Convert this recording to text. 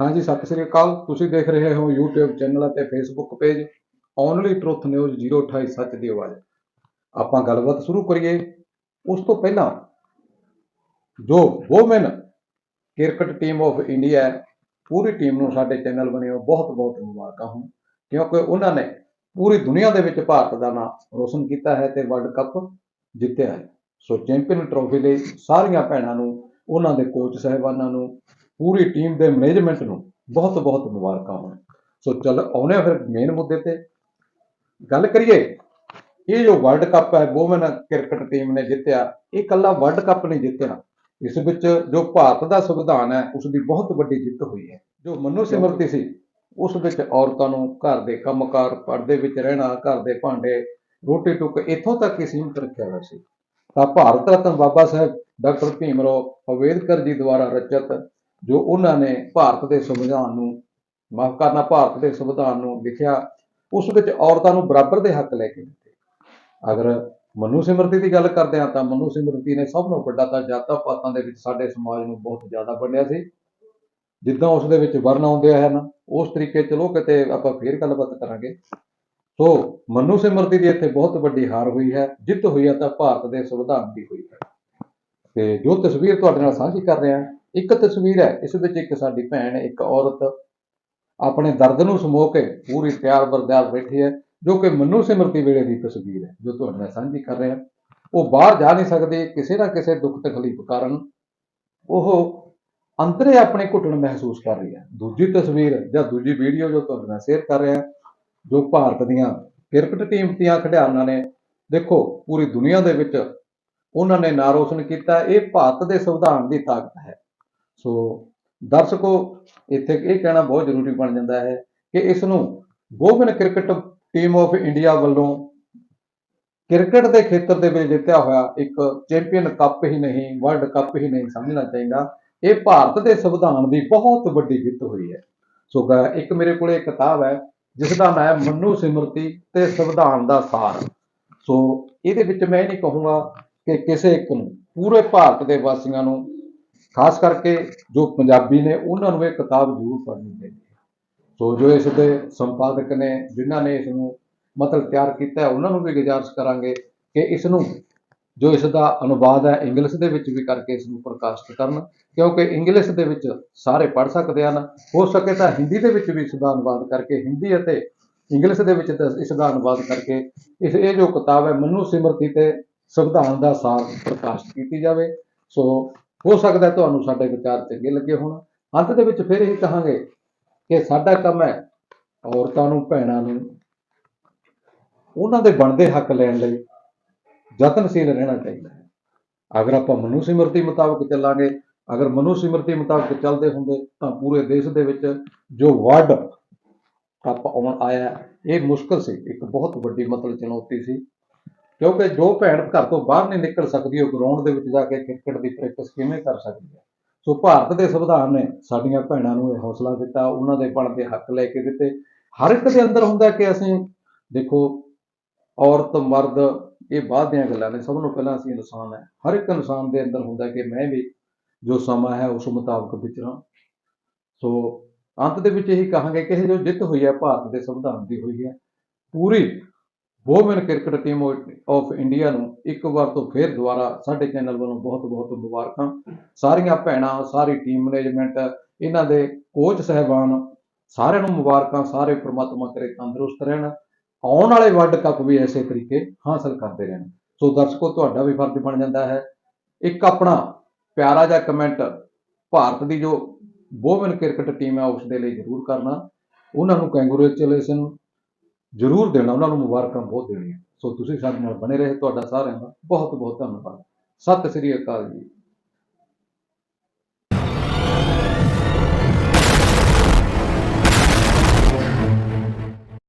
ਹਾਂਜੀ, ਸਤਿ ਸ੍ਰੀ ਅਕਾਲ। ਤੁਸੀਂ ਦੇਖ ਰਹੇ ਹੋ YouTube ਚੈਨਲ ਅਤੇ Facebook page only truth news 028 ਸੱਚ ਦੀ ਆਵਾਜ਼। ਆਪਾਂ ਗੱਲਬਾਤ ਸ਼ੁਰੂ ਕਰੀਏ। ਉਸ ਤੋਂ ਪਹਿਲਾਂ ਜੋ woman cricket team of India ਹੈ, ਪੂਰੀ ਟੀਮ ਨੂੰ ਸਾਡੇ ਚੈਨਲ ਬਣਿਓ ਬਹੁਤ ਬਹੁਤ ਮੁਬਾਰਕਾਂ ਹੋਣ। ਕਿਉਂਕਿ ਉਹਨਾਂ ਨੇ ਪੂਰੀ ਦੁਨੀਆ ਦੇ ਵਿੱਚ ਭਾਰਤ ਦਾ ਨਾਮ ਰੋਸ਼ਨ ਕੀਤਾ ਹੈ ਤੇ ਵਰਲਡ ਕੱਪ ਜਿੱਤਿਆ ਹੈ। ਸੋ ਚੈਂਪੀਅਨ ਟਰੋਫੀ ਲਈ ਸਾਰੀਆਂ ਭੈਣਾਂ ਨੂੰ, ਉਹਨਾਂ ਦੇ ਕੋਚ ਸਹਿਬਾਨਾਂ ਨੂੰ ਪੂਰੀ ਟੀਮ ਦੇ ਮੈਨੇਜਮੈਂਟ ਨੂੰ ਬਹੁਤ ਬਹੁਤ ਮੁਬਾਰਕਾਂ ਹੋਣ। ਸੋ ਚੱਲ ਆਉਨੇ ਆ ਫਿਰ ਮੇਨ ਮੁੱਦੇ ਤੇ। ਗੱਲ ਕਰੀਏ, ਇਹ ਜੋ ਵਰਲਡ ਕੱਪ ਹੈ ਵੂਮਨ ਕ੍ਰਿਕਟ ਟੀਮ ਨੇ ਜਿੱਤਿਆ, ਇਹ ਕੱਲਾ ਵਰਲਡ ਕੱਪ ਨਹੀਂ ਜਿੱਤਿਆ। ਇਸ ਵਿੱਚ ਜੋ ਭਾਰਤ ਦਾ ਸੰਵਿਧਾਨ ਹੈ, ਉਸ ਦੀ ਬਹੁਤ ਵੱਡੀ ਜਿੱਤ ਹੋਈ ਹੈ। ਜੋ ਮਨੂ ਸਿਮਰਤੀ ਸੀ, ਉਸ ਵਿੱਚ ਔਰਤਾਂ ਨੂੰ ਘਰ ਦੇ ਕੰਮਕਾਰ, ਪਰਦੇ ਵਿੱਚ ਰਹਿਣਾ, ਘਰ ਦੇ ਭਾਂਡੇ, ਰੋਟੀ ਟੁੱਕ ਇੱਥੋਂ ਤੱਕ ਹੀ ਸੀਮਿਤ ਰੱਖਿਆ ਹੋਇਆ ਸੀ। ਤਾਂ ਭਾਰਤ ਰਤਨ ਬਾਬਾ ਸਾਹਿਬ, ਡਾਕਟਰ ਭੀਮ ਰਾਓ ਅੰਬੇਦਕਰ ਜੀ ਦੁਆਰਾ ਰਚਿਤ ਜੋ ਉਹਨਾਂ ਨੇ ਭਾਰਤ ਦੇ ਸੰਵਿਧਾਨ ਨੂੰ ਮਾਫ ਕਰਨਾ ਭਾਰਤ ਦੇ ਸੰਵਿਧਾਨ ਨੂੰ ਲਿਖਿਆ, ਉਸ ਵਿੱਚ ਔਰਤਾਂ ਨੂੰ ਬਰਾਬਰ ਦੇ ਹੱਕ ਲੈ ਕੇ ਦਿੱਤੇ। ਅਗਰ ਮਨੂ ਸਿਮਰਤੀ ਦੀ ਗੱਲ ਕਰਦੇ ਹਾਂ ਤਾਂ ਮਨੂ ਸਿਮਰਤੀ ਨੇ ਸਭ ਨੂੰ ਵੱਡਾ ਤਾਂ ਜਾਤਾਂ ਪਾਤਾਂ ਦੇ ਵਿੱਚ ਸਾਡੇ ਸਮਾਜ ਨੂੰ ਬਹੁਤ ਜ਼ਿਆਦਾ ਵੰਡਿਆ ਸੀ। ਜਿੱਦਾਂ ਉਸ ਦੇ ਵਿੱਚ ਵਰਨ ਆਉਂਦੇ ਹਨ, ਉਸ ਤਰੀਕੇ ਚਲੋ ਕਿਤੇ ਆਪਾਂ ਫੇਰ ਗੱਲਬਾਤ ਕਰਾਂਗੇ। ਸੋ ਮਨੂ ਸਿਮਰਤੀ ਦੀ ਇੱਥੇ ਬਹੁਤ ਵੱਡੀ ਹਾਰ ਹੋਈ ਹੈ, ਜਿੱਤ ਹੋਈ ਹੈ ਤਾਂ ਭਾਰਤ ਦੇ ਸੰਵਿਧਾਨ ਦੀ ਹੋਈ ਹੈ। ਤੇ ਜੋ ਤਸਵੀਰ ਤੁਹਾਡੇ ਨਾਲ ਸਾਂਝੀ ਕਰ ਰਿਹਾ ਇੱਕ ਤਸਵੀਰ ਹੈ, ਇਸ ਵਿੱਚ ਇੱਕ ਸਾਡੀ ਭੈਣ, ਇੱਕ ਔਰਤ ਆਪਣੇ ਦਰਦ ਨੂੰ ਸਮੋ ਕੇ ਪੂਰੀ ਤਿਆਰ ਬਰਦਾਰ ਬੈਠੀ ਹੈ, ਜੋ ਕਿ ਮਨੂ ਸਿਮਰਤੀ ਵੇਲੇ ਦੀ ਤਸਵੀਰ ਹੈ, ਜੋ ਤੁਹਾਡੇ ਨਾਲ ਸਾਂਝੀ ਕਰ ਰਿਹਾ। ਉਹ ਬਾਹਰ ਜਾ ਨਹੀਂ ਸਕਦੇ, ਕਿਸੇ ਨਾ ਕਿਸੇ ਦੁੱਖ ਤਕਲੀਫ ਕਾਰਨ ਉਹ ਅੰਦਰੇ ਆਪਣੇ ਘੁੱਟਣ ਮਹਿਸੂਸ ਕਰ ਰਹੀ ਹੈ। ਦੂਜੀ ਤਸਵੀਰ ਜਾਂ ਦੂਜੀ ਵੀਡੀਓ ਜੋ ਤੁਹਾਡੇ ਨਾਲ ਸ਼ੇਅਰ ਕਰ ਰਿਹਾ, ਜੋ ਭਾਰਤ ਦੀਆਂ ਕ੍ਰਿਕਟ ਟੀਮ ਦੀਆਂ ਖਿਡਾਰਨਾਂ ਨੇ, ਦੇਖੋ, ਪੂਰੀ ਦੁਨੀਆ ਦੇ ਵਿੱਚ ਉਹਨਾਂ ਨੇ ਨਾਂ ਰੋਸ਼ਨ ਕੀਤਾ, ਇਹ ਭਾਰਤ ਦੇ ਸੰਵਿਧਾਨ ਦੀ ਤਾਕਤ ਹੈ। ਸੋ ਦਰਸ਼ਕੋ, ਇੱਥੇ ਇਹ ਕਹਿਣਾ ਬਹੁਤ ਜ਼ਰੂਰੀ ਬਣ ਜਾਂਦਾ ਹੈ ਕਿ ਇਸ ਨੂੰ woman cricket team of India ਵੱਲੋਂ ਕ੍ਰਿਕਟ ਦੇ ਖੇਤਰ ਦੇ ਵਿੱਚ ਜਿੱਤਿਆ ਹੋਇਆ ਇੱਕ ਚੈਂਪੀਅਨ ਕੱਪ ਹੀ ਨਹੀਂ, ਵਰਲਡ ਕੱਪ ਹੀ ਨਹੀਂ ਸਮਝਣਾ ਚਾਹੀਦਾ। ਇਹ ਭਾਰਤ ਦੇ ਸੰਵਿਧਾਨ ਦੀ ਬਹੁਤ ਵੱਡੀ ਜਿੱਤ ਹੋਈ ਹੈ। ਸੋ ਇੱਕ ਮੇਰੇ ਕੋਲੇ ਇੱਕ ਕਿਤਾਬ ਹੈ, ਜਿਸ ਦਾ ਨਾਮ ਹੈ ਮਨੂ ਸਿਮਰਤੀ ਤੇ ਸੰਵਿਧਾਨ ਦਾ ਸਾਰ। ਸੋ ਇਹਦੇ ਵਿੱਚ ਮੈਂ ਇਹ ਨਹੀਂ ਕਹੂੰਗਾ ਕਿ ਕਿਸੇ ਇੱਕ ਨੂੰ, ਪੂਰੇ ਭਾਰਤ ਦੇ ਵਾਸੀਆਂ ਨੂੰ ਖਾਸ ਕਰਕੇ ਜੋ ਪੰਜਾਬੀ ਨੇ ਉਹਨਾਂ ਨੂੰ ਇਹ ਕਿਤਾਬ ਜ਼ਰੂਰ ਪੜ੍ਹਨੀ ਚਾਹੀਦੀ ਹੈ। ਸੋ ਜੋ ਇਸ ਦੇ ਸੰਪਾਦਕ ਨੇ, ਜਿਨ੍ਹਾਂ ਨੇ ਇਸ ਨੂੰ ਮਤਲਬ ਤਿਆਰ ਕੀਤਾ ਹੈ, ਉਹਨਾਂ ਨੂੰ ਵੀ ਗੁਜ਼ਾਰਿਸ਼ ਕਰਾਂਗੇ ਕਿ ਇਸ ਨੂੰ ਜੋ ਇਸ ਦਾ ਅਨੁਵਾਦ ਹੈ, ਇੰਗਲਿਸ਼ ਦੇ ਵਿੱਚ ਵੀ ਕਰਕੇ ਇਸ ਨੂੰ ਪ੍ਰਕਾਸ਼ਿਤ ਕਰਨ, ਕਿਉਂਕਿ ਇੰਗਲਿਸ਼ ਦੇ ਵਿੱਚ ਸਾਰੇ ਪੜ੍ਹ ਸਕਦੇ ਹਨ। ਹੋ ਸਕੇ ਤਾਂ ਹਿੰਦੀ ਦੇ ਵਿੱਚ ਵੀ ਇਸ ਦਾ ਅਨੁਵਾਦ ਕਰਕੇ, ਹਿੰਦੀ ਅਤੇ ਇੰਗਲਿਸ਼ ਦੇ ਵਿੱਚ ਤਾਂ ਇਸ ਦਾ ਅਨੁਵਾਦ ਕਰਕੇ ਇਸ ਇਹ ਜੋ ਕਿਤਾਬ ਹੈ, ਮਨੂ ਸਿਮਰਤੀ ਤੇ ਸੰਵਿਧਾਨ ਦਾ ਸਾਰ ਪ੍ਰਕਾਸ਼ਿਤ ਕੀਤੀ ਜਾਵੇ। ਸੋ ਹੋ ਸਕਦਾ ਤੁਹਾਨੂੰ ਸਾਡੇ ਵਿਚਾਰ ਚੰਗੇ ਲੱਗੇ ਹੋਣ। ਅੰਤ ਦੇ ਵਿੱਚ ਫਿਰ ਇਹ ਕਹਾਂਗੇ ਕਿ ਸਾਡਾ ਕੰਮ ਹੈ ਔਰਤਾਂ ਨੂੰ, ਭੈਣਾਂ ਨੂੰ ਉਹਨਾਂ ਦੇ ਬਣਦੇ ਹੱਕ ਲੈਣ ਲਈ ਯਤਨਸ਼ੀਲ ਰਹਿਣਾ ਚਾਹੀਦਾ ਹੈ। ਅਗਰ ਆਪਾਂ ਮਨੂ ਸਿਮਰਤੀ ਮੁਤਾਬਕ ਚੱਲਾਂਗੇ, ਅਗਰ ਮਨੂ ਸਿਮਰਤੀ ਮੁਤਾਬਕ ਚੱਲਦੇ ਹੁੰਦੇ ਤਾਂ ਪੂਰੇ ਦੇਸ਼ ਦੇ ਵਿੱਚ ਜੋ ਵਰਡ ਕੱਪ ਆਉਣ ਆਇਆ, ਇਹ ਮੁਸ਼ਕਲ ਸੀ। ਇੱਕ ਬਹੁਤ ਵੱਡੀ ਮਤਲਬ ਚੁਣੌਤੀ ਸੀ। ਕਿਉਂਕਿ ਜੋ ਭੈਣ ਘਰ ਤੋਂ ਬਾਹਰ ਨਹੀਂ ਨਿਕਲ ਸਕਦੀ, ਉਹ ਗਰਾਊਂਡ ਦੇ ਵਿੱਚ ਜਾ ਕੇ ਕ੍ਰਿਕਟ ਦੀ ਪ੍ਰੈਕਟਿਸ ਕਿਵੇਂ ਕਰ ਸਕਦੀ ਹੈ? ਸੋ ਭਾਰਤ ਦੇ ਸੰਵਿਧਾਨ ਨੇ ਸਾਡੀਆਂ ਭੈਣਾਂ ਨੂੰ ਇਹ ਹੌਸਲਾ ਦਿੱਤਾ, ਉਹਨਾਂ ਦੇ ਬਣਦੇ ਹੱਕ ਲੈ ਕੇ ਦਿੱਤੇ। ਹਰ ਇੱਕ ਦੇ ਅੰਦਰ ਹੁੰਦਾ ਕਿ ਅਸੀਂ, ਦੇਖੋ, ਔਰਤ, ਮਰਦ, ਇਹ ਬਾਅਦ ਦੀਆਂ ਗੱਲਾਂ ਨੇ, ਸਭ ਨੂੰ ਪਹਿਲਾਂ ਅਸੀਂ ਇਨਸਾਨ ਹੈ। ਹਰ ਇੱਕ ਇਨਸਾਨ ਦੇ ਅੰਦਰ ਹੁੰਦਾ ਕਿ ਮੈਂ ਵੀ ਜੋ ਸਮਾਂ ਹੈ, ਉਸ ਮੁਤਾਬਕ ਵਿਚਰਾਂ ਸੋ ਅੰਤ ਦੇ ਵਿੱਚ ਇਹੀ ਕਹਾਂਗੇ ਕਿ ਇਹ ਜੋ ਜਿੱਤ ਹੋਈ ਹੈ, ਭਾਰਤ ਦੇ ਸੰਵਿਧਾਨ ਦੀ ਹੋਈ ਹੈ। ਪੂਰੀ woman cricket team of India ਨੂੰ ਇੱਕ ਵਾਰ ਤੋਂ ਫੇਰ ਦੁਬਾਰਾ ਸਾਡੇ ਚੈਨਲ ਵੱਲੋਂ ਬਹੁਤ ਬਹੁਤ ਮੁਬਾਰਕਾਂ। ਸਾਰੀਆਂ ਭੈਣਾਂ, ਸਾਰੀ ਟੀਮ ਮੈਨੇਜਮੈਂਟ ਇਹਨਾਂ ਦੇ ਕੋਚ ਸਹਿਬਾਨ, ਸਾਰਿਆਂ ਨੂੰ ਮੁਬਾਰਕਾਂ, ਸਾਰੇ ਪ੍ਰਮਾਤਮਾ ਕਰੇ ਤੰਦਰੁਸਤ ਰਹਿਣ। ਆਉਣ ਵਾਲੇ ਵਰਲਡ ਕੱਪ ਵੀ ਐਸੇ ਤਰੀਕੇ ਹਾਸਲ ਕਰਦੇ ਰਹਿਣ। ਸੋ ਦਰਸ਼ਕੋ, ਤੁਹਾਡਾ ਵੀ ਫਰਜ਼ ਬਣ ਜਾਂਦਾ ਹੈ। ਇੱਕ ਆਪਣਾ ਪਿਆਰਾ ਜਿਹਾ ਕਮੈਂਟ ਭਾਰਤ ਦੀ ਜੋ ਵੋਮਨ ਕ੍ਰਿਕਟ ਟੀਮ ਹੈ, ਉਸ ਦੇ ਲਈ ਜ਼ਰੂਰ ਕਰਨਾ। ਉਹਨਾਂ ਨੂੰ ਕੰਗ੍ਰੈਚੁਲੇਸ਼ਨ ਜ਼ਰੂਰ ਦੇਣਾ, ਉਹਨਾਂ ਨੂੰ ਮੁਬਾਰਕਾਂ ਬਹੁਤ ਦੇਣੀਆਂ। ਸੋ ਤੁਸੀਂ ਸਾਡੇ ਨਾਲ ਬਣੇ ਰਹੇ, ਤੁਹਾਡਾ ਸਾਰਿਆਂ ਦਾ ਬਹੁਤ ਬਹੁਤ ਧੰਨਵਾਦ। ਸਤਿ ਸ੍ਰੀ ਅਕਾਲ ਜੀ।